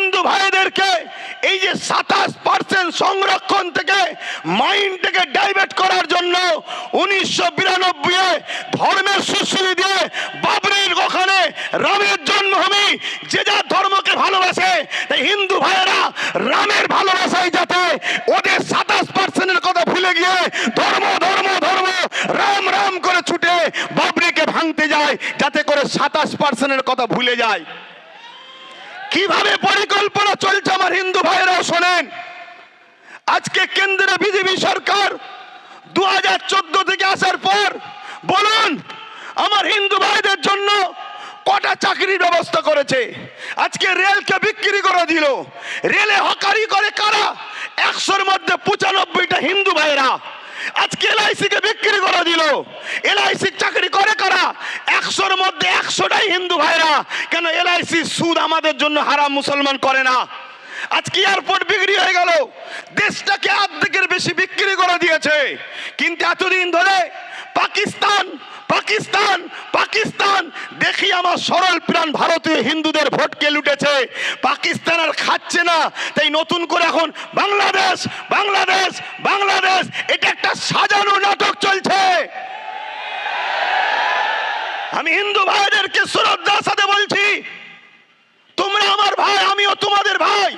হিন্দু ভাইদেরকে এই যে সাতাশ পার্সেন্ট সংরক্ষণ থেকে মাইন্ড থেকে ডাইভার্ট করার জন্য উনিশশো বিরানব্বই ধর্মের সুশ্রী দিয়ে বাবরির ওখানে রামের জন্মভূমি, যে যার ধর্মকে ভালোবাসে হিন্দু ভাইয়েরা রামের ভালোবাসায় যাতে ওদের সাতাশ পার্সেন্টের কথা ভুলে গিয়ে ধর্ম ধর্ম ধর্ম, রাম রাম করে ছুটে বাবরিকে ভাঙতে যায়, যাতে করে সাতাশ পার্সেন্টের কথা ভুলে যায়। কীভাবে পরিকল্পনা চলছে আমার হিন্দু ভাইয়েরাও শোনেন? আজকে কেন্দ্রে বিজেপি সরকার দু হাজার চোদ্দ থেকে আসার পর বলুন, আমার হিন্দু ভাইদের জন্য কটা চাকরির ব্যবস্থা করেছে? আজকে রেলকে বিক্রি করে দিল। রেলে হকারি করে কারা? একশোর মধ্যে পঁচানব্বইটা হিন্দু ভাইরা আজকে এলআইসি কে বিক্রি করে দিল এলআইসি চাকরি করে কারা? একশোর মধ্যে একশোটাই হিন্দু ভাইরা। কেন এলআইসি সুদ আমাদের জন্য হারাম, মুসলমান করে না? আজকে এয়ারপোর্ট বিক্রি হয়ে গেল? দেশটাকে অর্ধেকের বেশি বিক্রি করে দিয়েছে। কিন্তু এতদিন ধরে পাকিস্তান পাকিস্তান পাকিস্তান। দেখি আমার সরল প্রাণ ভারতীয় হিন্দুদের ভোটকে লুটেছে। পাকিস্তান আর খাচ্ছে না। তাই নতুন করে এখন বাংলাদেশ বাংলাদেশ বাংলাদেশ। এটা একটা সাজানো নাটক চলছে। আমি হিন্দু ভাইদেরকে শ্রদ্ধার সাথে বলছি, তোমরা আমার ভাই, আমিও তোমাদের ভাই।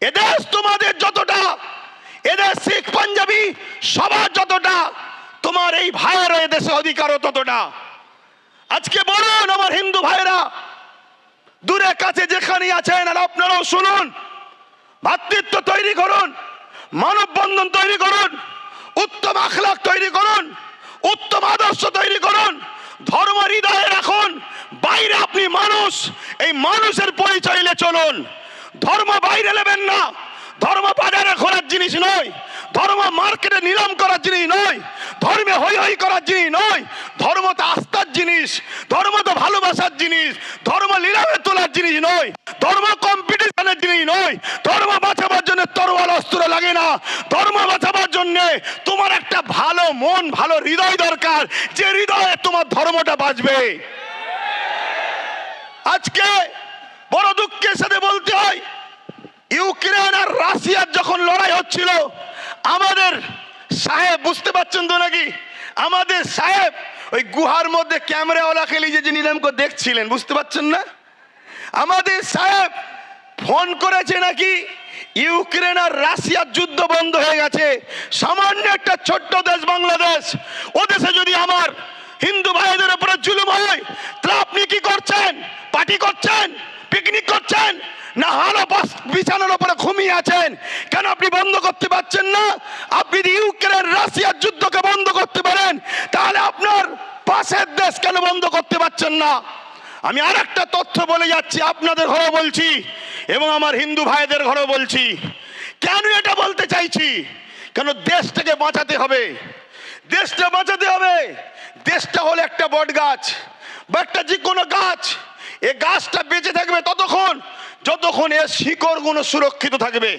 এদেশ তোমাদের যতটা, এদেশ শিখ পাঞ্জাবি সবার যতটা। তোমার এই ভাইয়ের এদেশে অধিকারও ততটা আজকে বলুন আমার হিন্দু ভাইরা দূরে কাছে যেখানে আছেন, আর আপনারাও শুনুন, ভাতৃত্ব তৈরি করুন, মানববন্ধন তৈরি করুন, উত্তম আখলাখ তৈরি করুন, উত্তম আদর্শ তৈরি করুন, ধর্ম হৃদয়ে রাখুন, বাইরে আপনি মানুষ, এই মানুষের পরিচয় চলুন। ধর্ম বাইরে নেবেন না। ধর্ম বাজারে ঘোরার জিনিস নয়। ধর্ম মার্কেটে নিলাম করার জিনিস নয়। ধর্মে হই হই করার জিনিস নয়। ধর্ম তো আস্থার জিনিস। ধর্ম তো ভালোবাসার জিনিস। ধর্ম লীলামে তোলার জিনিস নয়। ধর্ম কম্পিটিশনের জিনিস নয়। ধর্ম বাঁচাবার জন্য তরোয়াল, অস্ত্র লাগে না। ধর্ম বাঁচাবার জন্য তোমার একটা ভালো মন, ভালো হৃদয় দরকার। যে হৃদয়ে তোমার ধর্মটা বাঁচবে। আজকে বড় দুঃখের সাথে বলতে হয় ইউক্রেন আর রাশিয়ার যখন লড়াই হচ্ছিল, আমাদের সাহেব, বুঝতে পারছেন তো নাকি? আমাদের সাহেব ওই গুহার মধ্যে ক্যামেরাওয়ালা খেলি যে নিলাম করে দেখছিলেন, বুঝতে পারছেন না? আমাদের সাহেব ফোন করেছে নাকি, ইউক্রেন আর রাশিয়ার যুদ্ধ বন্ধ হয়ে গেছে, সামান্য একটা ছোট্ট দেশ বাংলাদেশ, ও দেশে যদি আমার হিন্দু ভাইদের উপরে জুলুম হয় তাহলে আপনি কি করছেন? পার্টি করছেন? পিকনিক করছেন? না হালো বাস বিছানার উপরে ঘুমিয়ে আছেন? কেন আপনি বন্ধ করতে পারছেন না? আপনি ইউক্রেন রাশিয়ার যুদ্ধকে বন্ধ করতে পারেন, তাহলে আপনার পাশের দেশ কেন বন্ধ করতে পারছেন না? আমি আর একটা তথ্য বলে যাচ্ছি, আপনাদের ঘরেও বলছি এবং আমার হিন্দু ভাইদের ঘরেও বলছি। কেন এটা বলতে চাইছি? কেন দেশটাকে বাঁচাতে হবে? দেশটা বাঁচাতে হবে। দেশটা হলো একটা বট গাছ বা একটা যে কোনো গাছ। এ গাছটা বেঁচে থাকবে ততক্ষণ যতক্ষণ এর শিকড়গুলো সুরক্ষিত থাকবে।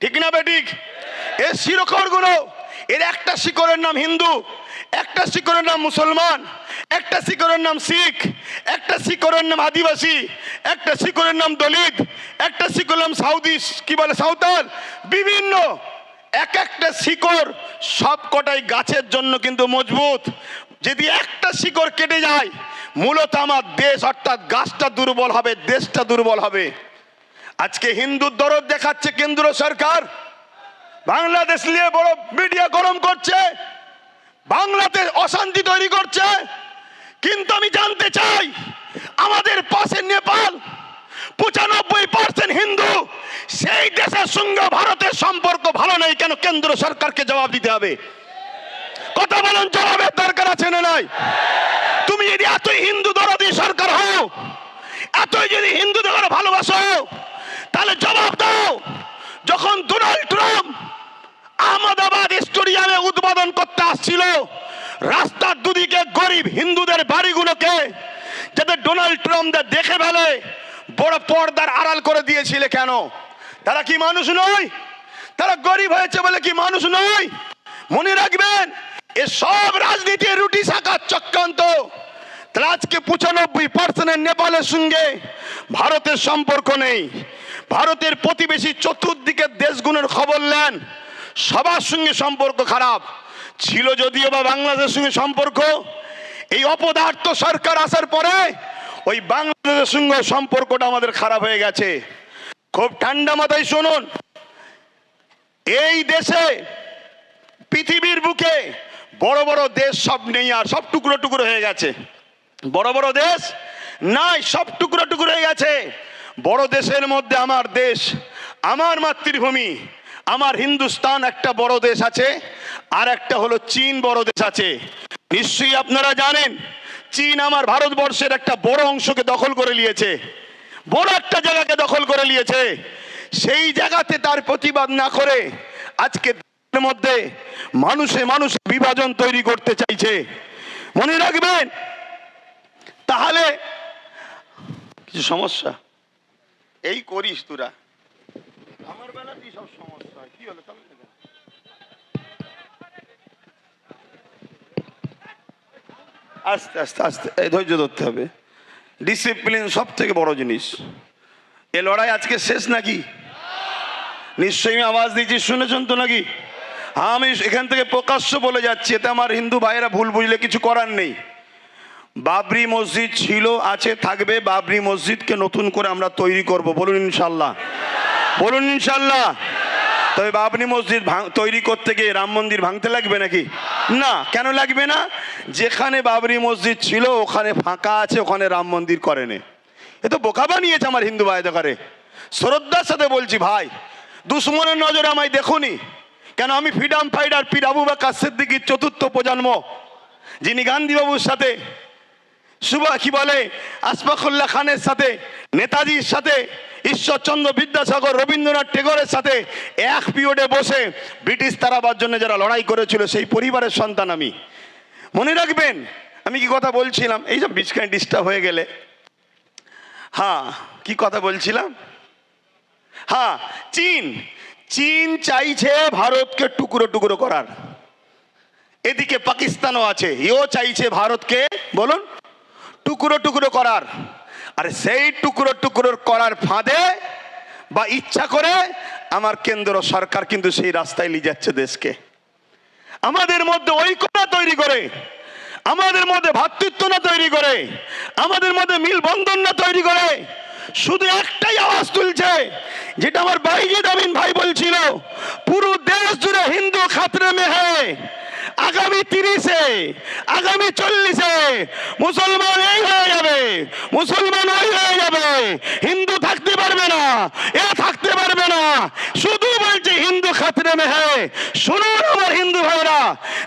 ঠিক না বেঠিক? এর শিকড়গুলো এর একটা শিকড়ের নাম হিন্দু একটা শিকড়ের নাম মুসলমান একটা শিকড়ের নাম শিখ একটা শিকড়ের নাম আদিবাসী একটা শিকড়ের নাম দলিত একটা শিকড়ের নাম সাউদি কি বলে সাঁওতাল বিভিন্ন এক একটা শিকড় সব কটাই গাছের জন্য কিন্তু মজবুত। যদি একটা শিকড় কেটে যায় মূলত আমার দেশ অর্থাৎ গাছটা দুর্বল হবে, দেশটা দুর্বল হবে। আজকে হিন্দুর দরদ দেখাচ্ছে কেন্দ্র সরকার। বাংলাদেশ নিয়ে বড় মিডিয়া গরম করছে, বাংলাতে অশান্তি তৈরি করছে। কিন্তু আমি জানতে চাই, আমাদের পাশে নেপাল পঁচানব্বই পার্সেন্ট হিন্দু, সেই দেশের সঙ্গে ভারতের সম্পর্ক ভালো নেই, কেন কেন্দ্র সরকারকে জবাব দিতে হবে? কথা বলেন, জবাবের দরকার আছে না নাই? তুমি যদি এতই হিন্দু দরদি সরকার হও, এতই যদি হিন্দুদের ভালোবাসো তাহলে জবাব দাও। যখন ডোনাল্ড ট্রাম্প আহমেদাবাদ স্টেডিয়ামে উদ্বোধন করতে আসছিল, রাস্তার দুদিকে গরিব হিন্দুদের বাড়িগুলোকে যাতে ডোনাল্ড ট্রাম্প দেখে ফেলে, বড় পর্দার আড়াল করে দিয়েছিলে কেন? তারা কি মানুষ নয়? তারা গরিব হয়েছে বলে কি মানুষ নয়? মনে রাখবেন এ সব রাজনীতির রুটি শাখার চক্রান্ত। তাহলে আজকে পঁচানব্বই পার্সেন্টের নেপালের সঙ্গে ভারতের সম্পর্ক নেই। ভারতের প্রতিবেশী চতুর্দিকের দেশগুলোর খবর নেন। সবার সঙ্গে সম্পর্ক খারাপ। ছিল যদিও বা বাংলাদেশের সঙ্গে সম্পর্ক। এই অপদার্থ সরকার আসার পরে ওই বাংলাদেশের সঙ্গে সম্পর্কটা আমাদের খারাপ হয়ে গেছে। খুব ঠান্ডা মাথায় শুনুন। এই দেশে, পৃথিবীর বুকে বড় বড় দেশ সব নেই আর সব টুকরো টুকরো হয়ে গেছে। বড় বড় দেশ নাই, সব টুকরো টুকরো হয়ে গেছে। বড় দেশের মধ্যে আমার দেশ, আমার মাতৃভূমি, আমার হিন্দুস্তান একটা বড় দেশ আছে, আর একটা হলো চীন বড় দেশ আছে। নিশ্চয়ই আপনারা জানেন, চীন আমার ভারতবর্ষের একটা বড় অংশকে দখল করে নিয়েছে, বড় একটা জায়গাকে দখল করে নিয়েছে। সেই জায়গাতে তার প্রতিবাদ না করে আজকে মধ্যে মানুষে মানুষ বিভাজন তৈরি করতে চাইছে। মনে রাখবেন, তাহলে কিছু সমস্যা? এই করিস তোরা। আমার? আস্তে আস্তে আস্তে। ধৈর্য ধরতে হবে। ডিসিপ্লিন সব থেকে বড় জিনিস। এ লড়াই আজকে শেষ নাকি? নিশ্চয়ই আওয়াজ দিয়েছি, শুনেছেন তো নাকি? আমি এখান থেকে প্রকাশ্য বলে যাচ্ছি, এতে আমার হিন্দু ভাইয়েরা ভুল বুঝলে কিছু করার নেই। বাবরি মসজিদ ছিল, আছে, থাকবে, বাবরি মসজিদকে নতুন করে আমরা তৈরি করব। বলুন ইনশাল্লাহ। বলুন ইনশাল্লাহ। তবে বাবরি মসজিদ তৈরি করতে গিয়ে রাম মন্দির ভাঙতে লাগবে নাকি? না, কেন লাগবে না? যেখানে বাবরি মসজিদ ছিল, ওখানে ফাঁকা আছে, ওখানে রাম মন্দির করেনি। এ তো বোকা বানিয়েছে আমার হিন্দু ভাই দেখারে শ্রদ্ধার সাথে বলছি, ভাই, দুশ্মনের নজরে আমায় দেখুনি। কেন আমি ফ্রিডম ফাইটার পীর আবু বাক্কা সিদ্দিকির চতুর্থ প্রজন্ম, যিনি গান্ধীবাবুর সাথে সুবা কি বলে, আসফাকুল্লাহ খানের সাথে, নেতাজির সাথে, ঈশ্বরচন্দ্র বিদ্যাসাগর, রবীন্দ্রনাথ টেগরের সাথে এক পিরিয়ডে বসে ব্রিটিশ তারাবার জন্য যারা লড়াই করেছিল, সেই পরিবারের সন্তান আমি। মনে রাখবেন, আমি কি কথা বলছিলাম? এই সব বিছখানে ডিস্টার্ব হয়ে গেলে। হ্যাঁ কি কথা বলছিলাম? হ্যাঁ চীন। চীন চাইছে ভারতকে টুকরো টুকরো করার। এদিকে পাকিস্তানও আছে এও চাইছে ভারতকে, বলুন, টুকরো টুকরো করার। আর সেই টুকরো টুকরো করার ফাঁদে বা ইচ্ছা করে আমার কেন্দ্র সরকার কিন্তু সেই রাস্তায় নিয়ে যাচ্ছে দেশকে। আমাদের মধ্যে ঐক্যতা তৈরি করে, আমাদের মধ্যে ভ্রাতৃত্ব না তৈরি করে, আমাদের মধ্যে মিলবন্ধন না তৈরি করে শুধু একটাই আওয়াজ তুলছে, যেটা আমার বাইজিদ আমিন ভাই বলছিল, পুরো দেশ জুড়ে হিন্দু খাতরে মে হ্যায় আগামী তিরিশে, আগামী চল্লিশে মুসলমান এই হয়ে যাবে, মুসলমান ওই হয়ে যাবে। হিন্দু থাকতে পারবে না, এ থাকতে পারবে না। শুধু বলছে হিন্দু খাতরে মে হ্যায় শুনুন আমার হিন্দু ভাইরা,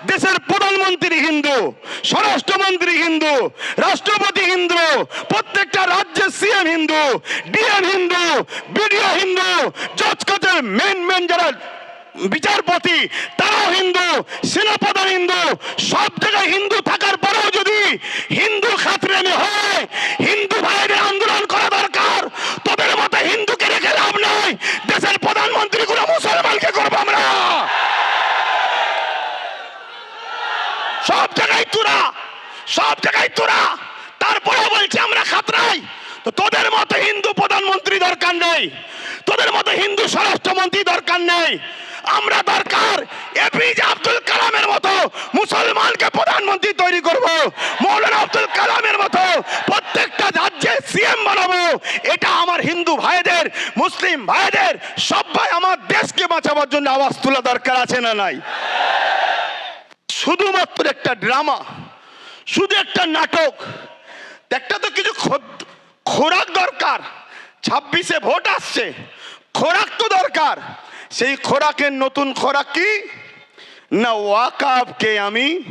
দেশের প্রধানমন্ত্রী হিন্দু, স্বরাষ্ট্রমন্ত্রী হিন্দু, রাষ্ট্রপতি হিন্দু প্রত্যেকটা রাজ্যের CM Hindu, DM Hindu, BDO Hindu, জজ মেন মেন যারা বিচারপতি, তারাও হিন্দু, সেনাপ্রধান হিন্দু, সব জায়গায় হিন্দু থাকার পরেও যদি হিন্দু খাতরেমে হয়, হিন্দু ভাইদের আন্দোলন করা দরকার, তোদের মতো হিন্দুকে রেখে লাভ নয় দেশের প্রধানমন্ত্রী গুলো মুসলমানকে করব আমরা। সব জায়গায় তোরা, সব জায়গায় তোরা। তারপরেও বলছে, আমরা খাতরাই। তো তোদের মতো হিন্দু প্রধানমন্ত্রী দরকার নেই। তোদের মতো হিন্দু স্বরাষ্ট্রমন্ত্রী দরকার নেই। আমরা দরকার এপিজে আব্দুল কালামের মতো মুসলমানকে প্রধানমন্ত্রী তৈরি করব। মৌলানা আব্দুল কালামের মতো প্রত্যেকটা রাজ্যে সিএম বানাবো। এটা আমার হিন্দু ভাইদের, মুসলিম ভাইদের, সবাই আমার দেশকে বাঁচাবার জন্য আওয়াজ তোলা দরকার আছে না নাই? শুধুমাত্র একটা ড্রামা, শুধু একটা নাটক একটা তো কিছু খোরাক দরকার। ছাব্বিশে ভোট আসছে। খোরাক তো দরকার। সেই খোরাকের নতুন খোরাক কি? না ওয়াকাবকে আমি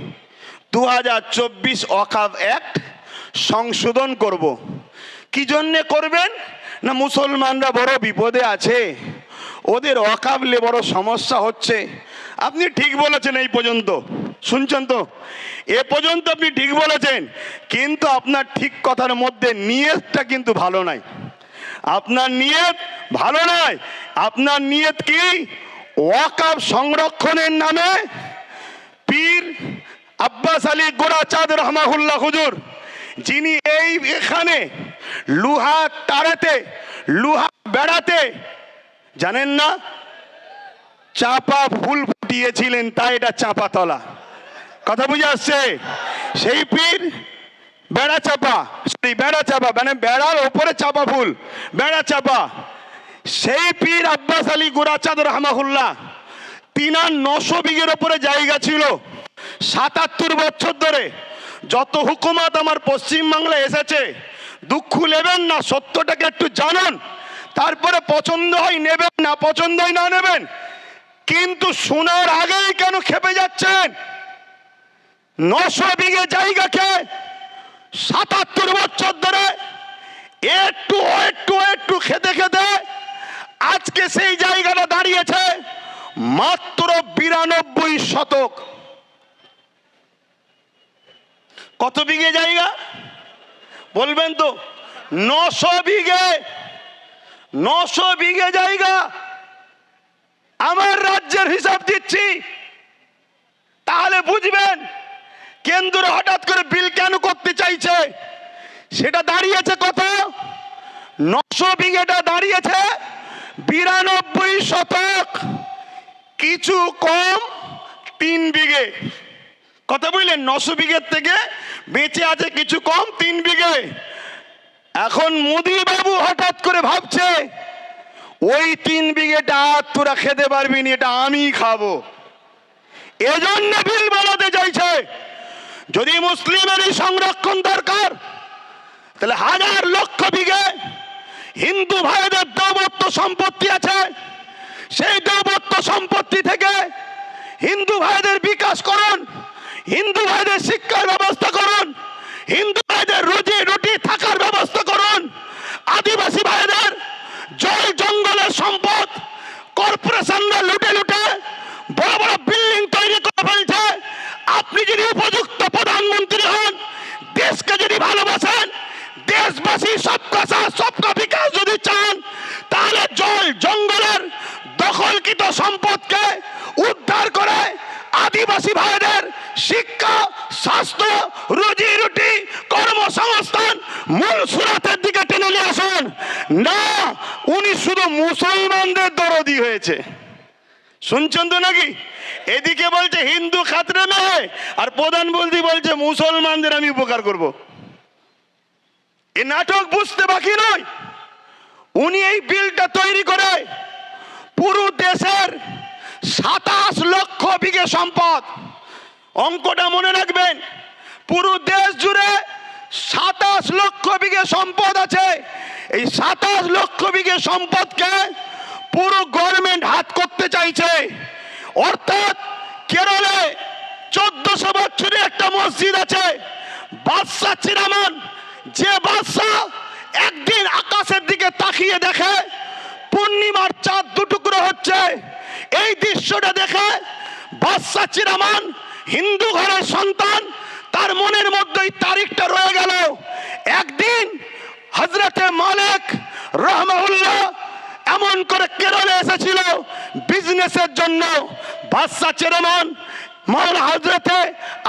দু হাজার চব্বিশ ওয়াকাব অ্যাক্ট সংশোধন করব। কি জন্যে করবেন? না মুসলমানরা বড় বিপদে আছে। ওদের অকাবলে বড় সমস্যা হচ্ছে। আপনি ঠিক বলেছেন এই পর্যন্ত। শুনছেন তো? এ পর্যন্ত আপনি ঠিক বলেছেন, কিন্তু আপনার ঠিক কথার মধ্যে নিয়তটা কিন্তু ভালো নাই। আপনার নিয়ত ভালো নয় আপনার নিয়ত কি? ওয়াকাব সংরক্ষণের নামে পীর আব্বাস আলী গোড়া চাঁদ রহমাহুল্লাহ হুজুর, যিনি এই এখানে লুহা তারাতে লুহা বেড়াতে, জানেন না? চাপা ফুল ফুটিয়েছিলেন তাই এটা চাপা তলা। কথা বুঝে আসছে? সেই পীর বেড়া চাপা সেই বেড়া চাপা মানে বেড়ার ওপরে চাপা ফুল বেড়া চাপা। সেই পীর আব্বাস আলী গুরাচাঁদ রহমাহুল্লাহ, তিনার নশো বিঘের ওপরে জায়গা ছিল। সাতাত্তর বছর ধরে যত হুকুমত আমার পশ্চিমবাংলায় এসেছে, দুঃখ নেবেন না, সত্যটাকে একটু জানান। তারপরে পছন্দ হয় নেবেন, না পছন্দ হয় না নেবেন। কিন্তু শোনার আগেই কেন খেপে যাচ্ছেন? নশো বিঘে জায়গাকে সাতাত্তর বছর ধরে একটু একটু একটু খেতে খেতে আজকে সেই জায়গাটা দাঁড়িয়েছে মাত্র বিরানব্বই শতক। কত বিঘে জায়গা? বলবেন তো? নশো বিঘে। নশো বিঘে জায়গা। আমার রাজ্যের হিসাব দিচ্ছি। তাহলে বুঝবেন, কেন্দ্র হঠাৎ করে বিল কেন করতে চাইছে? সেটা দাঁড়িয়েছে কত? নশো বিঘেটা দাঁড়িয়েছে, বিরানব্বই শতক। কিছু কম, তিন বিঘে। কথা বুঝলেন? নশো বিঘের থেকে বেঁচে আছে কিছু কম, তিন বিঘে। এখন মোদি বাবু হঠাৎ করে ভাবছে ওই তিন বিঘেটা আর তোরা খেতে পারবি না, এটা আমি খাব। এজন্য বিল বানাতে চাইছে। যদি মুসলিমেরই সংরক্ষণ দরকার, তাহলে হাজার লক্ষ বিঘে হিন্দু ভাইদের দৌবত্ব সম্পত্তি আছে। সেই দৌবত্ব সম্পত্তি থেকে হিন্দু ভাইদের বিকাশ করুন, হিন্দু ভাইদের শিক্ষার ব্যবস্থা করুন, হিন্দু ভাইদের রুজি রুটি থাকার ব্যবস্থা করুন। আদিবাসী ভাইদের জল জঙ্গলের সম্পদ, কর্পোরেশনরা লুটে লুটে বড় বড় বিল্ডিং তৈরি করে ফেলছে। আপনি যদি উপযুক্ত প্রধানমন্ত্রী হন, দেশকে যদি ভালোবাসেন, দেশবাসী সবকা সবকা বিকাশ যদি চান, তাহলে জল জঙ্গলের দখলকৃত সম্পদকে উদ্ধার করে আদিবাসী ভাইদের শিক্ষা, স্বাস্থ্য, রুজি রুটি, কর্মসংস্থান মূল সুরাতের দিকে টেনে নিয়ে আসুন। না, উনি শুধু মুসলমানদের দরদি হয়েছে। শুনছেন তো নাকি? এদিকে বলছে হিন্দু খাতরে নয়, আর প্রধানমন্ত্রী বলছে মুসলমানদের আমি উপকার করব। এ নাটক বুঝতে বাকি নয়। উনি এই বিলটা তৈরি করে পুরো দেশের সাতাশ লক্ষ বিঘে সম্পদ। অঙ্কটা মনে রাখবেন, পুরো দেশ জুড়ে সাতাশ লক্ষ বিঘে সম্পদ আছে। এই সাতাশ লক্ষ বিঘে সম্পদকে পুরো গভর্নমেন্ট হাত করতে চাইছে। অর্থাৎ কেরলে চোদ্দশো বছরের একটা মসজিদ আছে বাদশাহ চিরামান। যে বাদশাহ একদিন আকাশের দিকে তাকিয়ে দেখে পূর্ণিমার চাঁদ দুটুকরো হচ্ছে। এই দৃশ্যটা দেখে বাদশাহ চিরামান, হিন্দু ঘরের সন্তান, তার মনের মধ্যে তারিখটা রয়ে গেল। একদিন হজরতে মালিক রহমাউল্লাহ এমন করে কেরলে এসেছিল বিজনেসের জন্য। বাদশাহ চেরমান মাওলা হজরতে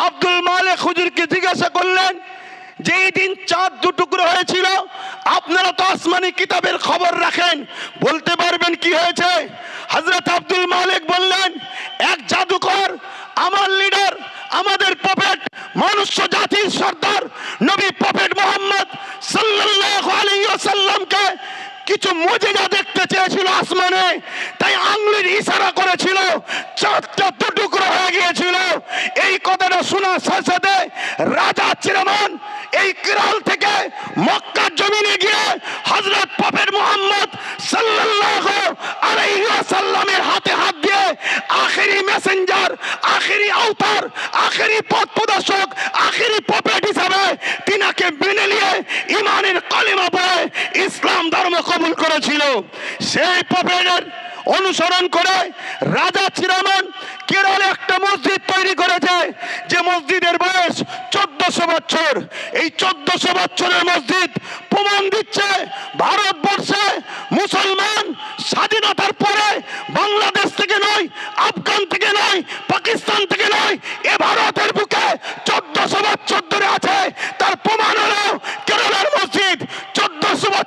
আব্দুল মালিক হুজুরকে জিজ্ঞাসা করলেন যেই দিন চাঁদ দুটুকরো হয়েছিল, আপনারা তো আসমানি কিতাবের খবর রাখেন। বলতে পারবেন কি হয়েছে? হজরত আব্দুল মালিক বললেন, এক জাদুকর, আমার লিডার, আমাদের পপেট মনুষ্য জাতির সর্দার, নবী পপেট মোহাম্মদ সাল্লাল্লাহু আলাইহি ওয়াসাল্লামকে কিছু মজেজা দেখতে চেয়েছিল আসমানে, তাই আঙ্গুলির ইশারা করেছিল চাঁদটা দুটুকরো হয়ে গিয়েছিল। এই কথাটা শোনার সাথে রাজা চিরমান এই কিরাল থেকে মক্কার জমিনে গিয়ে হজরত পপের মোহাম্মদ সাল্লাল্লাহু আলাইহি ওয়াসাল্লামের হাতে হাত দিয়ে আখেরি মেসেঞ্জার, আখেরি আওতার, আখেরি পথ প্রদর্শক, আখেরি পপেট হিসাবে তিনাকে মেনে নিয়ে ইমানের কলিমা পড়ে ইসলাম ধর্ম কবুল করেছিল। সেই পপেটের অনুসরণ করে রাজা চিরামান কেরলে একটা মসজিদ তৈরি করেছে, যে মসজিদের বয়স চোদ্দশো বছর। এই চোদ্দশো বছরের মসজিদ প্রমাণ দিচ্ছে ভারতবর্ষে মুসলমান স্বাধীনতার পরে বাংলাদেশ থেকে নয়, আফগান থেকে নয়, পাকিস্তান থেকে নয়, এ ভারতের বুকে চোদ্দশো বছর ধরে আছে। তার প্রমাণ হলো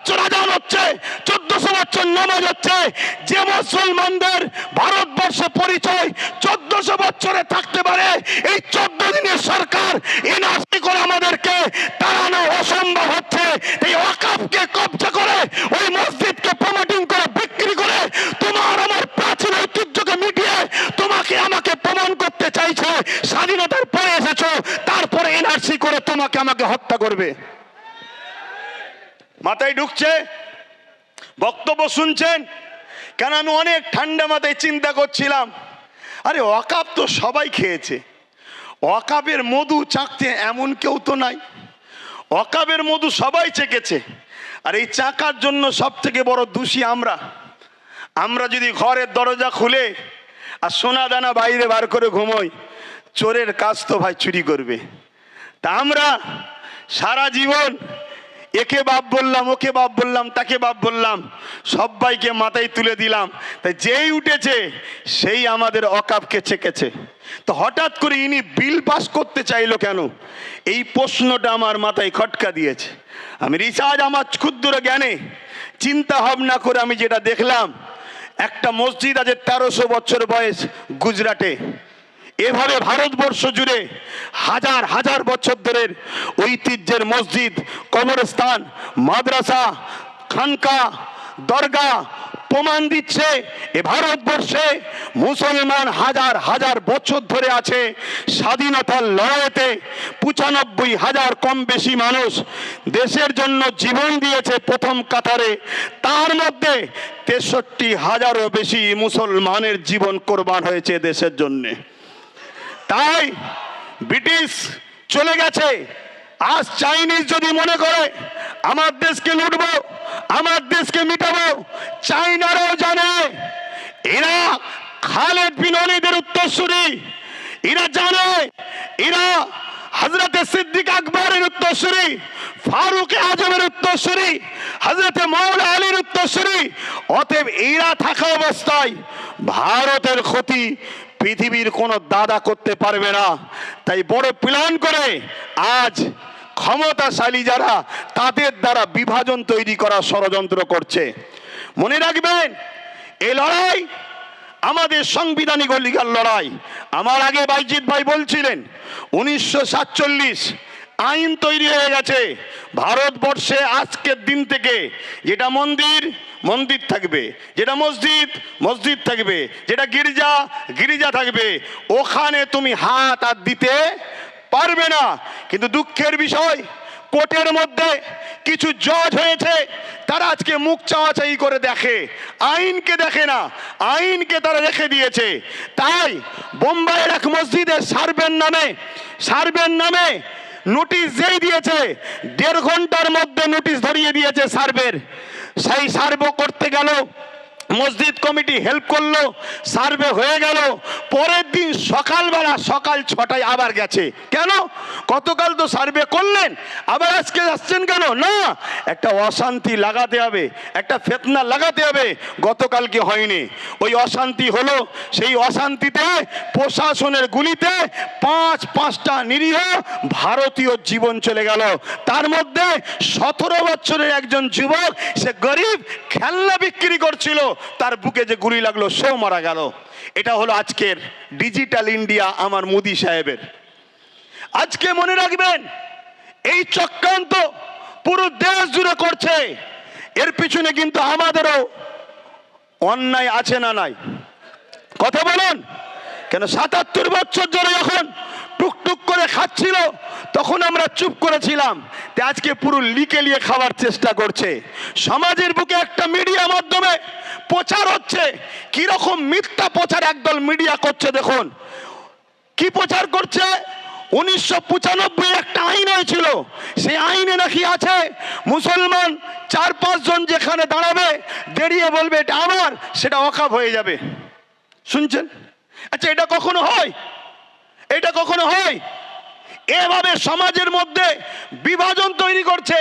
কোরআন হচ্ছে, চোদ্দশো বছর নামাজ হচ্ছে। যে মুসলমানদের ভারতবর্ষে পরিচয় চোদ্দশো বছরে থাকতে পারে, এই চোদ্দ দিনের সরকার এনআরসি করে আমাদেরকে তাড়ানো অসম্ভব হচ্ছে। এই ওয়াকাফকে কবজা করে, ওই মসজিদকে প্রমোটিং করে, বিক্রি করে তোমার আমার প্রাচীন ঐতিহ্যকে মিটিয়ে তোমাকে আমাকে প্রমাণ করতে চাইছে। স্বাধীনতার পরে এসেছ, তারপরে এনআরসি করে তোমাকে আমাকে হত্যা করবে। মাথায় ঢুকছে, বক্তব্য শুনছেন, কেন আমি অনেক ঠান্ডা মাথায় চিন্তা করছিলাম। আরে অকাপ তো সবাই খেয়েছে। অকাপের মধু চাকতে এমন কেউ তো নাই। অকাবের মধু সবাই চেকেছে। আর এই চাকার জন্য সব থেকে বড় দোষী আমরা। আমরা যদি ঘরের দরজা খুলে আর সোনা দানা বাইরে বার করে ঘুমোই, চোরের কাজ তো ভাই চুরি করবে। তা আমরা সারা জীবন একে বাপ বললাম, ওকে বাপ বললাম, তাকে বাপ বললাম, সবাইকে মাথায় তুলে দিলাম। তাই যেই উঠেছে, সেই আমাদের অকাপকে চেকেছে তো হঠাৎ করে ইনি বিল পাস করতে চাইলো কেন? এই প্রশ্নটা আমার মাথায় খটকা দিয়েছে। আমি রিচার্জ আমার ক্ষুদ্র জ্ঞানে চিন্তা ভাবনা করে আমি যেটা দেখলাম, একটা মসজিদ আছে তেরোশো বছর বয়স গুজরাটে। এভাবে ভারতবর্ষ জুড়ে হাজার হাজার বছর ধরে ঐতিহ্যের মসজিদ, কবরস্থান, মাদ্রাসা, খানকা দরগা প্রমাণ দিচ্ছে এ ভারতবর্ষে মুসলমান হাজার হাজার বছর ধরে আছে। স্বাধীনতার লড়াইতে পঁচানব্বই হাজার কম বেশি মানুষ দেশের জন্য জীবন দিয়েছে প্রথম কাতারে। তার মধ্যে তেষট্টি হাজারও বেশি মুসলমানের জীবন কোরবান হয়েছে দেশের জন্যে। তাই ব্রিটিশ চলে গেছে। আজ চাইনিজ যদি মনে করে, আমার দেশকে লুটবো, আমার দেশকে মিটাবো, চাইনারাও জানে। এরা খালেদ বিন উত্তরসূরি। এরা জানে, এরা হজরতে সিদ্দিক আকবরের উত্তরসূরি, ফারুক আজমের উত্তরসূরি। হজরতে মৌলা আলীর উত্তরসূরি। অতএব এরা থাকা অবস্থায় ভারতের ক্ষতি পৃথিবীর কোনো দাদা করতে পারবে না। তাই বড় প্ল্যান করে আজ ক্ষমতাশালী যারা তাদের দ্বারা বিভাজন তৈরি করা ষড়যন্ত্র করছে। মনে রাখবেন এই লড়াই আমাদের সাংবিধানিক অধিকার লড়াই। আমার আগে বাইজিৎ ভাই বলছিলেন, উনিশশো সাতচল্লিশ আইন তৈরি হয়ে গেছে। ভারতবর্ষে আজকের দিন থেকে যেটা মন্দির মন্দির থাকবে। যেটা মসজিদ মসজিদ থাকবে। যেটা গির্জা গির্জা থাকবে। ওখানে তুমি হাত আর দিতে পারবে না। কিন্তু দুঃখের বিষয়, কোর্টের মধ্যে কিছু জজ হয়েছে, তারা আজকে মুখ চাওয়াচাই করে দেখে। আইনকে দেখে না, আইনকে তারা রেখে দিয়েছে। তাই বোম্বাইয়ের এক মসজিদে সার্ভের নামে সার্ভের নামে নোটিশ যেই দিয়েছে দেড় ঘণ্টার মধ্যে নোটিশ ধরিয়ে দিয়েছে সার্ভের। সেই সার্ভ করতে গেল। মসজিদ কমিটি হেল্প করল, সার্ভে হয়ে গেল। পরের দিন সকালবেলা সকাল ছটায় আবার গেছে। কেন? গতকাল তো সার্ভে করলেন, আবার আজকে আসছেন কেন? না, একটা অশান্তি লাগাতে হবে, একটা ফেতনা লাগাতে হবে। গতকালকে হয়নি? ওই অশান্তি হলো, সেই অশান্তিতে প্রশাসনের গুলিতে পাঁচ, পাঁচটা নিরীহ ভারতীয় জীবন চলে গেল। তার মধ্যে সতেরো বছরের একজন যুবক, সে গরিব, খেলনা বিক্রি করছিল। তার বুকে যে গুলি লাগল, সেও মারা গেল। এটা হলো আজকের ডিজিটাল ইন্ডিয়া আমার মোদি সাহেবের। আজকে মনে রাখবেন, এই চক্রান্ত পুরো দেশ জুড়ে করছে। এর পিছনে কিন্তু আমাদেরও অন্যায় আছে না নাই। কথা বলুন, কেন সাতাত্তর বছর ধরে যখন টুকটুক করে খাচ্ছিল, তখন আমরা চুপ করেছিলাম। তে আজকে পুরো লিকে লিয়ে খাওয়ার চেষ্টা করছে। সমাজের বুকে একটা মিডিয়া মাধ্যমে প্রচার হচ্ছে। কীরকম মিথ্যা প্রচার একদল মিডিয়া করছে দেখুন। কি প্রচার করছে? উনিশশো পঁচানব্বই একটা আইন হয়েছিল। সেই আইনে নাকি আছে, মুসলমান চার পাঁচজন যেখানে দাঁড়াবে দাঁড়িয়ে বলবে, এটা আমার, সেটা অকাপ হয়ে যাবে। শুনছেন? আচ্ছা এটা কখনো হয়? এটা কখনো হয়? এভাবে সমাজের মধ্যে বিভাজন তৈরি করছে।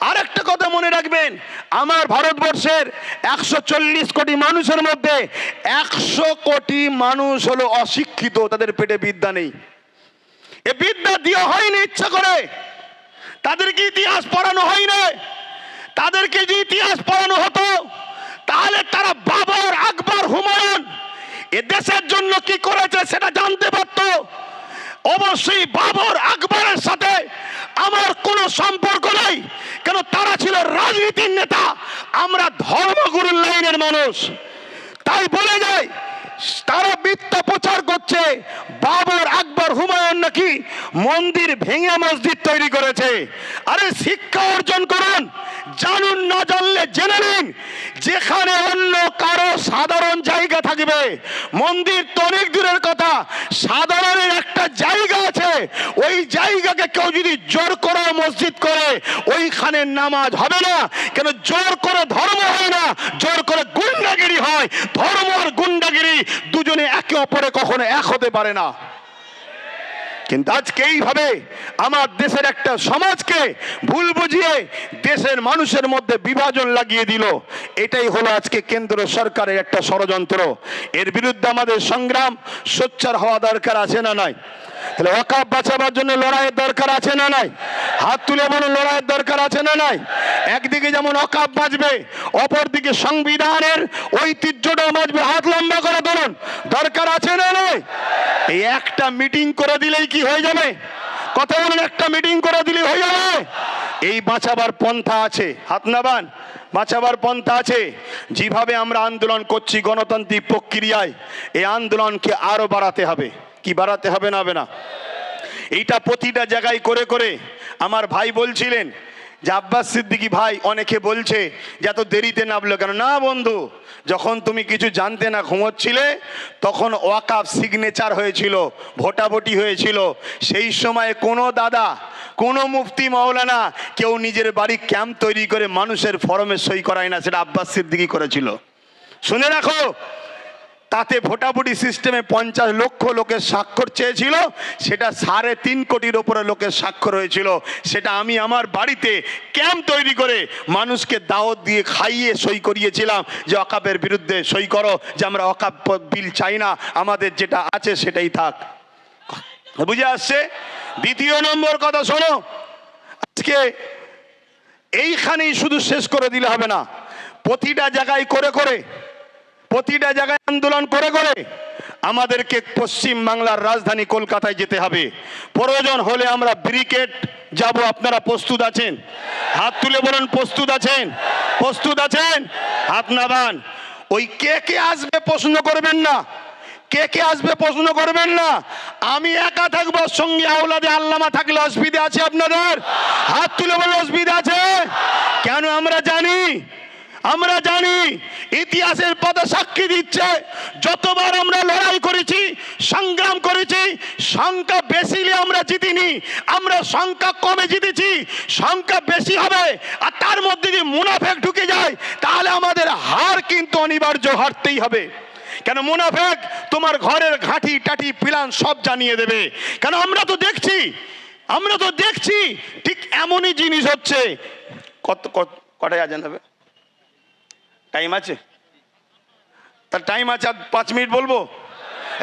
আরেকটা কথা মনে রাখবেন, আমার ভারতবর্ষের একশো চল্লিশ কোটি মানুষের মধ্যে একশো কোটি মানুষ হলো অশিক্ষিত, তাদের পেটে বিদ্যা নেই। এ বিদ্যা দেওয়া হয়নি ইচ্ছা করে। তাদেরকে ইতিহাস পড়ানো হয় না তাদেরকে যে ইতিহাস পড়ানো হতো, তাহলে তারা বাবর আকবর হুমায়ুন এ দেশের জন্য কি করেছে সেটা জানতে পারত? অবশ্যই বাবর আকবরের সাথে আমার কোনো সম্পর্ক নাই। কেন তারা ছিল রাজনীতির নেতা। আমরা ধর্মগুরুর লাইনের মানুষ। তাই বলে যায় তারা মিথ্যা প্রচার করছে। বাবর আকবর হুমায়ুন নাকি মন্দির ভেঙে মসজিদ তৈরি করেছে। আরে শিক্ষা অর্জন করুন, জানুন, না জানলে জেনে নিন, যেখানে অন্য কারও সাধারণ জায়গা থাকবে। মন্দির তো অনেক দূরের কথা, সাধারণের একটা জায়গা আছে। ওই জায়গাকে কেউ যদি জোর করে মসজিদ করে, ওইখানে নামাজ হবে না। কেন জোর করে ধর্ম হয় না, জোর করে গুন্ডাগিরি হয়, ধর্ম গুন্ডাগিরি দুজনে একে অপরে কখনো এক হতে পারে না। কিন্তু আজকে এইভাবে আমার দেশের একটা সমাজকে ভুল বুঝিয়ে দেশের মানুষের মধ্যে বিভাজন লাগিয়ে দিল। এটাই হলো আজকে কেন্দ্র সরকারের একটা ষড়যন্ত্র। এর বিরুদ্ধে আমাদের সংগ্রাম, সোচ্চার হওয়া দরকার আছে না নাই? তাহলে অকাপ বাঁচাবার জন্য লড়াইয়ের দরকার আছে না নাই? হাত তুলে বলুন, লড়াইয়ের দরকার আছে না নাই? একদিকে যেমন অকাপ বাঁচবে, অপরদিকে সংবিধানের ঐতিহ্যটাও বাঁচবে। হাত লম্বা করে ধরুন দরকার আছে না নয় এই একটা মিটিং করে দিলেই কি হয়ে যাবে? কথা বলুন, একটা মিটিং করে দিলে হয়ে যাবে? এই বাঁচাবার পন্থা আছে। হাত নাবান, বাঁচাবার পন্থা আছে। যেভাবে আমরা আন্দোলন করছি গণতান্ত্রিক প্রক্রিয়ায়, এই আন্দোলনকে আরও বাড়াতে হবে। কি বাড়াতে হবে না হবে না। এইটা প্রতিটা জায়গায় করে করে আমার ভাই বলছিলেন যে, আব্বাস সিদ্দিকি ভাই অনেকে বলছে যে, এত দেরিতে নামলো কেন? না বন্ধু, যখন তুমি কিছু জানতে না ঘুমোচ্ছিলে, তখন ওয়াকাফ সিগনেচার হয়েছিল, ভোটাভুটি হয়েছিল। সেই সময় কোনো দাদা, কোনো মুফতি মাওলানা কেউ নিজের বাড়ি ক্যাম্প তৈরি করে মানুষের ফরমে সই করায় না, সেটা আব্বাস সিদ্দিকি করেছিল। শুনে রাখো তাতে ভোটাভুটি সিস্টেমে পঞ্চাশ লক্ষ লোকের স্বাক্ষর চেয়েছিল, সেটা সাড়ে তিন কোটির ওপরে লোকের স্বাক্ষর হয়েছিল। সেটা আমি আমার বাড়িতে ক্যাম্প তৈরি করে মানুষকে দাওয়াত দিয়ে খাইয়ে সই করিয়েছিলাম যে অকাপের বিরুদ্ধে সই করো, যে আমরা অকাপ বিল চাই না, আমাদের যেটা আছে সেটাই থাক। বুঝে আসছে? দ্বিতীয় নম্বর কথা শোনো। আজকে এইখানেই শুধু শেষ করে দিলে হবে না, প্রতিটা জায়গায় করে করে প্রতিটা জায়গায় আন্দোলন করে করে আমাদেরকে পশ্চিম বাংলার রাজধানী কলকাতায় যেতে হবে। প্রয়োজন হলে আমরা ব্রিকেট যাব। আপনারা প্রস্তুত আছেন? হাত তুলে বলুন, প্রস্তুত আছেন? প্রস্তুত আছেন? হাত নাবান ওই কে কে আসবে প্রশ্ন করবেন না। কে কে আসবে প্রশ্ন করবেন না। আমি একা থাকব, সঙ্গে আওলাদে আল্লামা থাকলে অসুবিধা আছে আপনাদের? হাত তুলে বলে অসুবিধা আছে? কেন আমরা জানি? আমরা জানি ইতিহাসের পদে সাক্ষী দিচ্ছে, যতবার আমরা লড়াই করেছি, সংগ্রাম করেছি, সংখ্যা বেশি আমরা জিতিনি, আমরা সংখ্যা কমে জিতেছি, সংখ্যা বেশি হবে, আর তার মধ্যে যদি মুনাফেক ঢুকে যায়, তাহলে আমাদের হার কিন্তু অনিবার্য হারতেই হবে। কেন মুনাফেক তোমার ঘরের ঘাঁটি, টাটি, পিলান সব জানিয়ে দেবে। কেন আমরা তো দেখছি, আমরা তো দেখছি, ঠিক এমনই জিনিস হচ্ছে। কত কত, কটায় আজান হবে? টাইম আছে? তার টাইম আছে আর পাঁচ মিনিট বলব?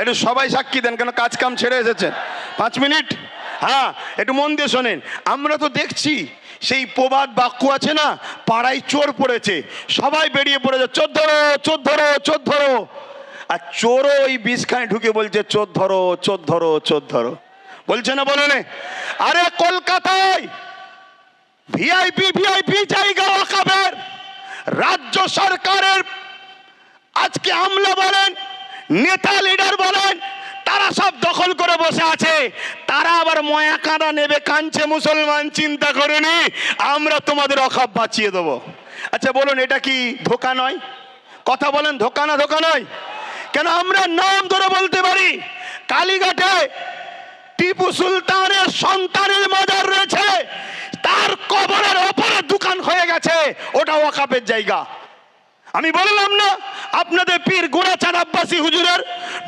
একটু সবাই সাক্ষী দেন কেন কাজ কাম ছেড়ে এসেছেন। পাঁচ মিনিট হ্যাঁ একটু মন দিয়ে শোনেন। আমরা তো দেখছি, সেই প্রবাদ বাক্য আছে না? পাড়ায় চোর পড়েছে, সবাই বেরিয়ে পড়েছে, চোর ধরো চোর ধরো চোর ধরো। আর চোরও ওই বিষখানে ঢুকে বলছে, চোর ধরো চোর ধরো চোর ধরো। বলছে না বলে আরে কলকাতায় ভিআইপি ভিআইপি জায়গা রাজ্য সরকারের আজকে আমলা বলেন, নেতা লিডার বলেন, তারা সব দখল করে বসে আছে। তারা আবার ময়া কাঁদা নেবে, কাঁদছে মুসলমান, চিন্তা করেনি আমরা তোমাদের অখাপ বাঁচিয়ে দেবো। আচ্ছা বলুন, এটা কি ধোকা নয়? কথা বলেন, ধোকা না ধোকা নয়? কেন আমরা নাম ধরে বলতে পারি? কালীঘাটে টিপু সুলতানের সন্তানের মাজার রয়েছে, তার কবরের ওপরে হয়ে গেছে ওটা ওয়াকাপের জায়গা। আমি বললাম, না, আপনাদের পীর গোড়াচাঁদ আব্বাসী হুজুরের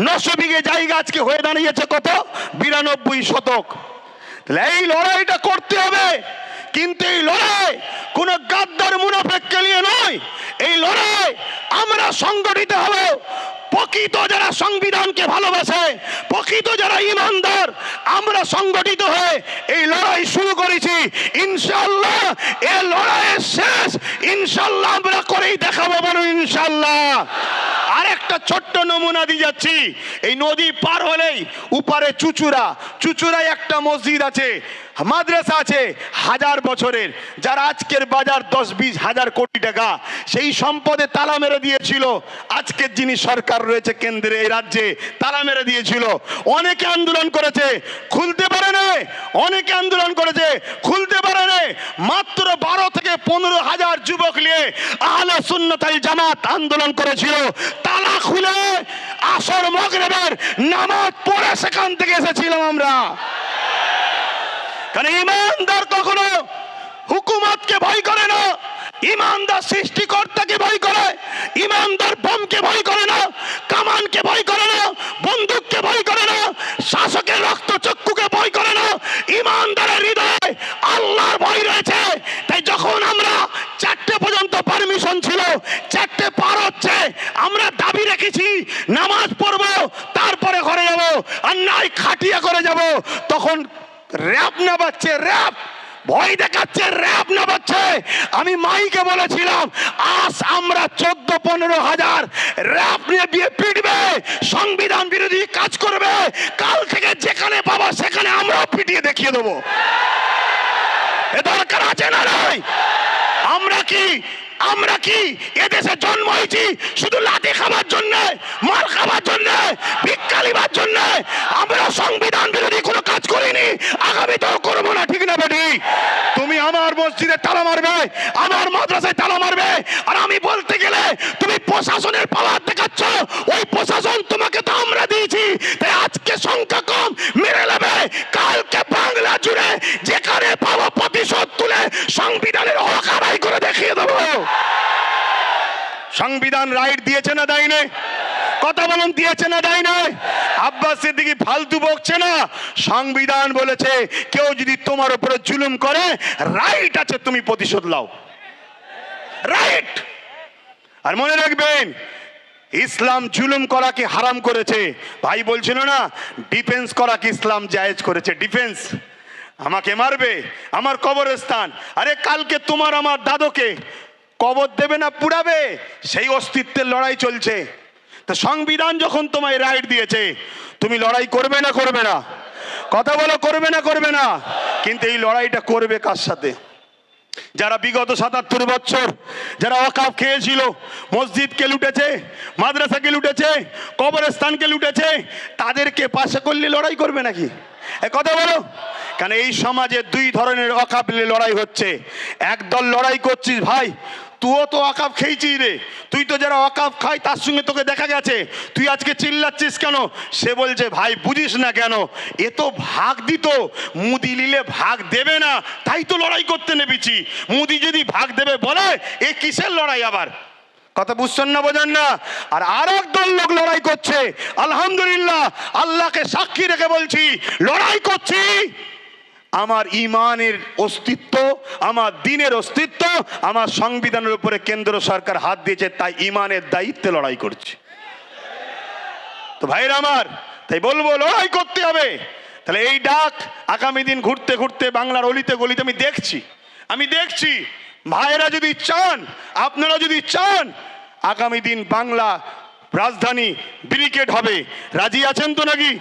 নশো বিঘে জায়গা আজকে হয়ে দাঁড়িয়েছে কত? বিরানব্বই শতক। তাহলে এই লড়াইটা করতে হবে। কিন্তু এই লড়াই কোন গাদ্দার মুনাফেককে নিয়ে নয়। এই লড়াই আমরা সংগঠিত হব। প্রকৃত যারা সংবিধানকে ভালোবাসে, প্রকৃত যারা ইমানদার, আমরা সংগঠিত হয়ে এই লড়াই শুরু করেছি। ইনশাল্লাহ এ লড়াইয়ের শেষ। ইনশাল্লাহ আমরা করেই দেখাবো বলো ইনশাল্লাহ আরেকটা ছোট্ট নমুনা দিয়ে যাচ্ছি। এই নদী পার হলেই উপারে চুচুরা চুচুরায় একটা মসজিদ আছে। মাদ্রাসা আছে হাজার বছরের, যার আজকের বাজার দশ বিশ হাজার কোটি টাকা, সেই সম্পদে তালা মেরে দিয়েছিল। আজকের যিনি সরকার রয়েছে কেন্দ্রে, এই রাজ্যে তালা মেরে দিয়েছিল। অনেকে আন্দোলন করেছে, খুলতে পারে না। অনেকে আন্দোলন করেছে, খুলতে পারে না। মাত্র বারো থেকে পনেরো হাজার যুবক নিয়ে আহলে সুন্নতাল জামাত আন্দোলন করেছিল। তালা খুলে আসর মগরেবের নামাজ পড়ে সেখান থেকে এসেছিলাম আমরা। কারণ ইমানদার কখনো হুকুমতকে ভয় করে না, ইমানদার সৃষ্টিকর্তাকে ভয় করে, ইমানদার বোমকে ভয় করে না, কামানকে ভয় করে না, বন্দুককে ভয় করে না, শাসকের রক্ত চক্ষুকে ভয় করে না, ইমানদারের হৃদয়ে আল্লাহর ভয় রয়েছে। তাই যখন আমরা চারটে পর্যন্ত পারমিশন ছিল, চারটে পার হচ্ছে, আমরা দাবি রেখেছি, নামাজ পড়ব, তারপরে ঘরে যাব, আর নাই খাটিয়া করে যাব, তখন র্যাপ না পাচ্ছে র্যাপ ভয় দেখাচ্ছে র্যাপ না পাচ্ছে আমি মাইকে বলেছিলাম, আজ আমরা চোদ্দ, পনেরো হাজার র্যাপ নিয়ে বিয়ে পিটবে, সংবিধান বিরোধী কাজ করবে। কাল থেকে যেখানে পাবা, সেখানে আমরাও পিটিয়ে দেখিয়ে দেবো। এ দরকার আছে না নাই? আমরা কি আমরা কি এদেশে জন্ম হয়েছি শুধু লাঠি খাবার জন্য, মাল খাবার জন্য, ভিক্ষা জন্য? আমরা সংবিধান বিরোধী কোনো করিনি। আগামীতেও করব না, ঠিক না বেটি? তুমি আমার মসজিদে তালা মারবে, আমার মাদ্রাসায় তালা মারবে, আর আমি বলতে গেলে তুমি প্রশাসনের পাওয়ার দেখাচ্ছ, ওই প্রশাসন তোমাকে তো আমরা দিয়েছি, তাই আজকে সংখ্যা কম, মেরে নেবে। কালকে বাংলা জুড়ে যেখানে পাবো প্রতিশোধ তুলে সংবিধানের হক আদায় করে দেখিয়ে দেবো। সংবিধান রাইট দিয়েছে না দেয়নি? কথা বলুন, দিয়েছে না দেয় নাই আব্বাস সিদ্দিকি ফালতু বকছে না? সংবিধান বলেছে, কেউ যদি তোমার উপরে জুলুম করে, রাইট আছে, তুমি প্রতিশোধ লাও রাইট! আর মনে রাখবেন, ইসলাম জুলুম করাকে হারাম করেছে। ভাই বলছিল না, ডিফেন্স করাকে ইসলাম জায়েজ করেছে? ডিফেন্স। আমাকে মারবে, আমার কবরস্থান। আরে কালকে তোমার, আমার দাদুকে কবর দেবে না, পুড়াবে, সেই অস্তিত্বের লড়াই চলছে। তো সংবিধান যখন তোমায় রাইট দিয়েছে, তুমি লড়াই করবে না করবে না? কথা বলো, করবে না করবে না? কিন্তু এই লড়াইটা করবে কার সাথে? যারা বিগত সাতাত্তর বছর যারা অকাপ খেয়েছিল, মসজিদকে লুটেছে, মাদ্রাসাকে লুটেছে, কবরস্থানকে লুটেছে, তাদেরকে পাশে করলে লড়াই করবে নাকি? কথা বলো। কারণ এই সমাজে দুই ধরনের অকাপ লড়াই হচ্ছে। একদল লড়াই করছিস ভাই তুইও তো অকাপ খেয়েছিস রে। তুই তো যারা অকাপ খাই তার সঙ্গে তোকে দেখা গেছে। তুই আজকে চিল্লাচ্ছিস কেন? সে বলছে, ভাই, বুঝিস না কেন? এ তো ভাগ দিত। মুদি নিলে ভাগ দেবে না। তাই তো লড়াই করতে নেবেছি মুদি যদি ভাগ দেবে বলে, এ কিসের লড়াই আবার? কথা বুঝছেন না, বোঝেন না? আর আর একদল লোক লড়াই করছে। আলহামদুলিল্লাহ, আল্লাহকে সাক্ষী রেখে বলছি, লড়াই করছি। আমার ইমানের অস্তিত্ব, আমার দিনের অস্তিত্ব, আমার সংবিধানের উপরে কেন্দ্র সরকার হাত দিয়েছে, তাই ইমানের দায়িত্বে লড়াই করছে। তো ভাইরা আমার, তাই বলব, লড়াই করতে হবে। তাহলে এই ডাক আগামী দিন ঘুরতে ঘুরতে বাংলার অলিতে গলিতে আমি দেখছি। আমি দেখছি ভাইরা যদি চান, আপনারা যদি চান, আগামী দিন বাংলা রাজধানী ব্রিকেট হবে। রাজি আছেন তো নাকি?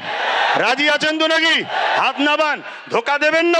রাজি আছেন তো নাকি? হাত নাবান, ধোকা দেবেন না।